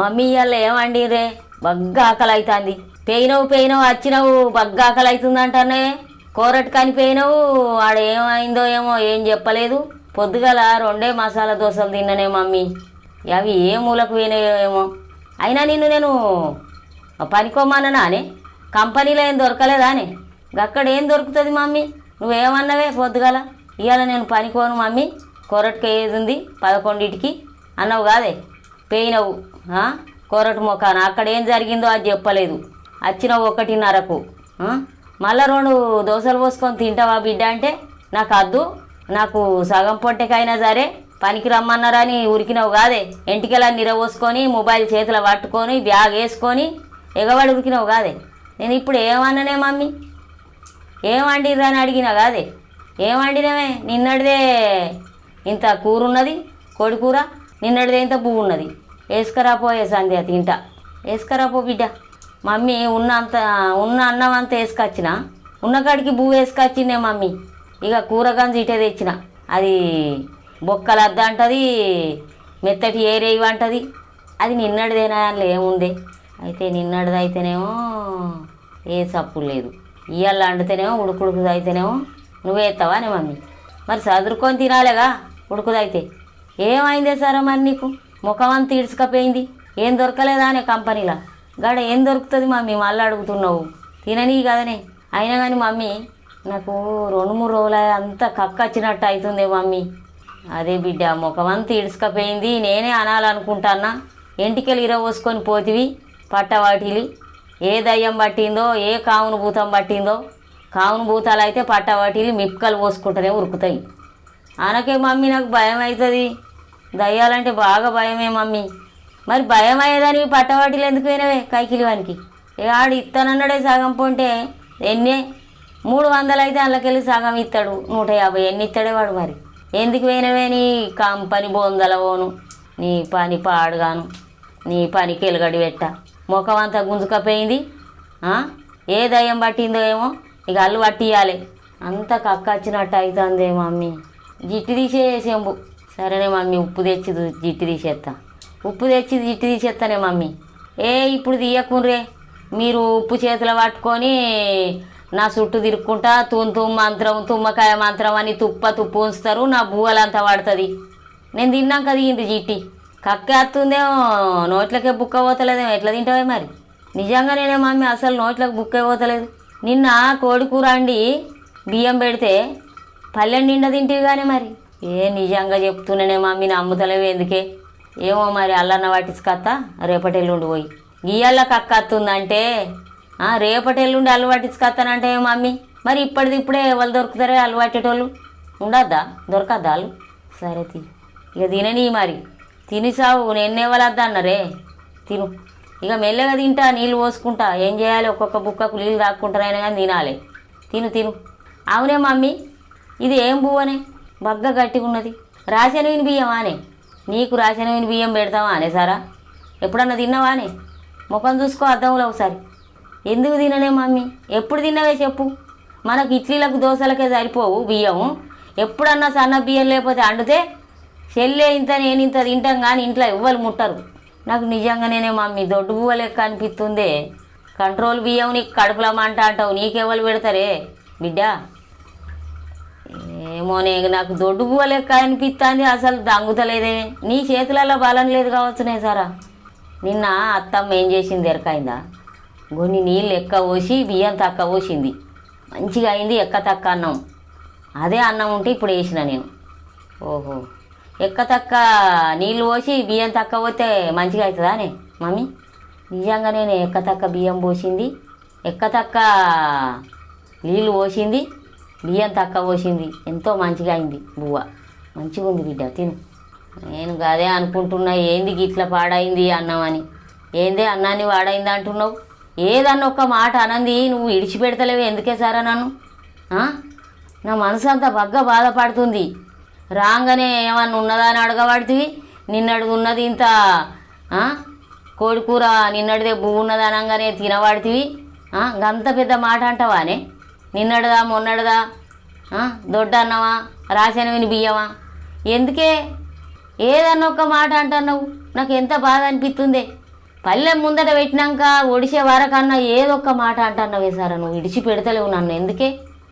Mummy ఇవాళ ఏమండిరే బగ్గా ఆకలి అవుతుంది పెయినవు పెయినవు వచ్చినవు బగ్గా ఆకలి అవుతుందంటానే కోరట్ కాని ఆడ ఏమైందో ఏమో ఏం చెప్పలేదు. పొద్దుగల రెండే మసాలా దోశలు తిన్ననే మమ్మీ. అవి ఏ మూలకు పోయినాయో ఏమో. అయినా నిన్ను నేను పనికోమాననానే కంపెనీలో ఏం దొరకలేదానే అక్కడ ఏం దొరుకుతుంది మమ్మీ? నువ్వేమన్నావే పొద్దుగల? ఇవాళ నేను పనికోను మమ్మీ. కొరటికి ఏది ఉంది పదకొండింటికి. అన్నావు కాదే? పోయినవు ఆ? కొరటి మొఖాన. అక్కడ ఏం జరిగిందో అది చెప్పలేదు. వచ్చినావు ఒకటిన్నరకు మళ్ళా రెండు దోశలు పోసుకొని తింటావా బిడ్డ అంటే నాకు అద్దు. నాకు సగం పొట్టకైనా సరే పనికి రమ్మన్నారని ఉరికినావు కాదే. ఎంటికెలా నిరవోసుకొని మొబైల్ చేతిలో పట్టుకొని బ్యాగ్ వేసుకొని ఎగబడి ఉరికినావు కాదే. నేను ఇప్పుడు ఏమన్నానే మమ్మీ? ఏం వండిర్రా అని అడిగినా కాదే. ఏం వండినవే? నిన్నటిదే ఇంత కూరున్నది కోడి కూర నిన్నటిదే ఇంత పువ్వు ఉన్నది వేసుకరా సంధ్య తింటా. వేసుకరాపో బిడ్డ. మమ్మీ ఉన్న అంత ఉన్న అన్నం అంతా వేసుకొచ్చిన ఉన్న కాడికి పువ్వు వేసుకొచ్చిందే మమ్మీ. ఇక కూర ఇటే తెచ్చిన. అది బొక్కలు అద్ద అంటది మెత్తటి ఏరేవి అంటది. అది నిన్నటిదేనా అందులో ఏముంది? అయితే నిన్నటిది అయితేనేమో ఏ సప్పు లేదు. ఇవాళ వండితేనేమో ఉడుకుడుకుది అయితేనేమో నువ్వే ఎత్తావా మమ్మీ. మరి చదువుకొని తినాలేగా ఉడుకుదైతే. ఏమైందే సరే మరి నీకు? ముఖం అంతా ఇడుచుకపోయింది. ఏం దొరకలేదా అనే కంపెనీలో? గాడ ఏం దొరుకుతుంది మమ్మీ? మళ్ళీ అడుగుతున్నావు. తిననీ కదనే. అయినా కానీ మమ్మీ నాకు రెండు మూడు రోజులు అంతా కక్క వచ్చినట్టు అవుతుంది మమ్మీ. అదే బిడ్డ ముఖం అంతా ఇడుచుకపోయింది. నేనే అనాలనుకుంటానా ఎంటికెళ్ళి ఇరవోసుకొని పోతివి. పట్టవాటిలి ఏ దయ్యం పట్టిందో ఏ కావును భూతం పట్టిందో కావును భూతాలు అయితే పట్టవాటిలి మిప్పకలు పోసుకుంటూనే ఉరుకుతాయి. అనకే మమ్మీ నాకు భయం అవుతుంది దయ్యాలంటే బాగా భయమే మమ్మీ. మరి భయం అయ్యేదానికి పట్టవాటిలు ఎందుకు పోయినవే కైకిలి వానికి? ఆడు ఇస్తానన్నాడే సగం పోంటే ఎన్నే? మూడు వందలు అయితే అందులోకెళ్ళి సగం ఇస్తాడు నూట యాభై ఎన్ని ఇస్తాడే వాడు మరి? ఎందుకు పోయినవే నీ కంపని బొందల పోను నీ పని పాడుగాను. నీ పనికి ఎలుగడి పెట్ట ముఖం అంతా గుంజుకపోయింది? ఏ దయ్యం పట్టిందో ఏమో? ఇక అల్లు పట్టియాలి. అంత కక్క వచ్చినట్టు అవుతుందే మమ్మీ. జిట్టు తీసేసేంబు. సరేనే మమ్మీ ఉప్పు తెచ్చి జిట్టి తీసేస్తా ఉప్పు తెచ్చి జిట్టు తీసేస్తానే మమ్మీ. ఏ ఇప్పుడు తీయకుండ్రే. మీరు ఉప్పు చేతిలో పట్టుకొని నా చుట్టూ తిరుక్కుంటా తుమ్ తుమ్ మంత్రం తుమ్మకాయ మంత్రం అని తుప్ప తుప్పు ఉంచుతారు నా బువ్వలంతా పడుతుంది. నేను తిన్నాక దిగింది జిట్టి కక్కేస్తుందేమో నోట్లకే బుక్క పోతలేదేమో. ఎట్లా తింటావే మరి? నిజంగా నేనే మమ్మీ అసలు నోట్లకు బుక్ పోతలేదు. నిన్న కోడి కూర అండి బియ్యం పెడితే పల్లె నిండా తింటివి కానీ మరి. ఏ నిజంగా చెప్తున్నానే మమ్మీ నమ్ముతలేవు ఎందుకే? ఏమో మరి అల్లన్న పట్టించుకత్తా రేపటెల్లుండి పోయి. ఇయ్యాల కక్క వస్తుందంటే రేపటెల్లుండి రేపటి ఎల్లుండి అల్లు మమ్మీ? మరి ఇప్పటిది ఇప్పుడే వాళ్ళు దొరుకుతారే అల్లు పట్టేటోళ్ళు ఉండద్దా? దొరకద్దా అల్లు? సరే తీ ఇక తినని మరి. తిని సావు నేనే వాళ్ళద్దా అన్నారే? తిను. ఇక మెల్లగా తింటా నీళ్ళు పోసుకుంటా. ఏం చేయాలి? ఒక్కొక్క బుక్కకు నీళ్ళు తాక్కుంటారైనా కానీ తినాలి. తిను తిను. అవునే మమ్మీ? ఇది ఏం పువ్వనే బగ్గ గట్టిగా ఉన్నది రాసినవిని బియ్యం అనే నీకు రాసినవిని బియ్యం పెడతావా అనే సారా? ఎప్పుడన్నా తిన్నావానే? ముఖం చూసుకో అద్దంలో ఒకసారి. ఎందుకు తిననే మమ్మీ? ఎప్పుడు తిన్నవే చెప్పు. మనకు ఇడ్లీలకు దోశలకే సరిపోవు బియ్యము. ఎప్పుడన్నా సన్న బియ్యం లేకపోతే అండితే చెల్లె ఇంత నేను ఇంత తింటాం కానీ ఇంట్లో ఎవ్వరు ముట్టరు. నాకు నిజంగానే మమ్మీ దొడ్డు బువ్వ లెక్క అనిపిస్తుందే. కంట్రోల్ బియ్యం నీకు కడుపులో మంట అంటావు. నీకెవ్వరు పెడతారే? బిడ్డా ఏమో నేను నాకు దొడ్డు పువ్వ లెక్క అనిపిస్తుంది అసలు దంగుతలేదే. నీ చేతులలో బలం లేదు కావచ్చునే సారా. నిన్న అత్తమ్మ ఏం చేసింది ఎరకైందా కొన్ని నీళ్ళు ఎక్క పోసి బియ్యం తక్క పోసింది. మంచిగా అయింది ఎక్క తక్క అన్నం. అదే అన్నం ఉంటే ఇప్పుడు వేసిన నేను. ఓహో. ఎక్క తక్క నీళ్ళు పోసి బియ్యం తక్క పోతే మంచిగా అవుతుందానే మమ్మీ నిజంగా నేను ఎక్క తక్క బియ్యం పోసింది. ఎక్క తక్క నీళ్ళు పోసింది. బియ్యం తక్కువ పోసింది ఎంతో మంచిగా అయింది బువ్వ. మంచిగా ఉంది బిడ్డ తిను. నేను అదే అనుకుంటున్నా ఏంది గిట్ల పాడైంది అన్నం అని ఏందే అన్నాన్ని వాడైంది అంటున్నావు? ఏదన్న ఒక్క మాట అనంది నువ్వు ఇడిచిపెడతలేవు ఎందుకే సారా నన్ను? నా మనసు అంతా బగ్గ బాధపడుతుంది. రాగానే ఏమన్నా ఉన్నదా అని అడగబడుతుంది నిన్నటిది ఉన్నది ఇంత కోడి కూర నిన్నటిదే బువ్వు ఉన్నది అనగానే తినబడుతుంది గంత పెద్ద మాట అంటావానే? నిన్నడదా మొన్నడదా? ఆ? దొడ్డ అన్నవా బియ్యమా ఎందుకే? ఏదన్నా ఒక్క మాట అంటున్నావు? నాకు ఎంత బాధ అనిపిస్తుందే పల్లె ముందట పెట్టినాక ఒడిసే వరకన్నా ఏదొక్క మాట అంటున్నావే సారా? నువ్వు ఇడిచి పెడతలేవు నన్ను. ఎందుకే?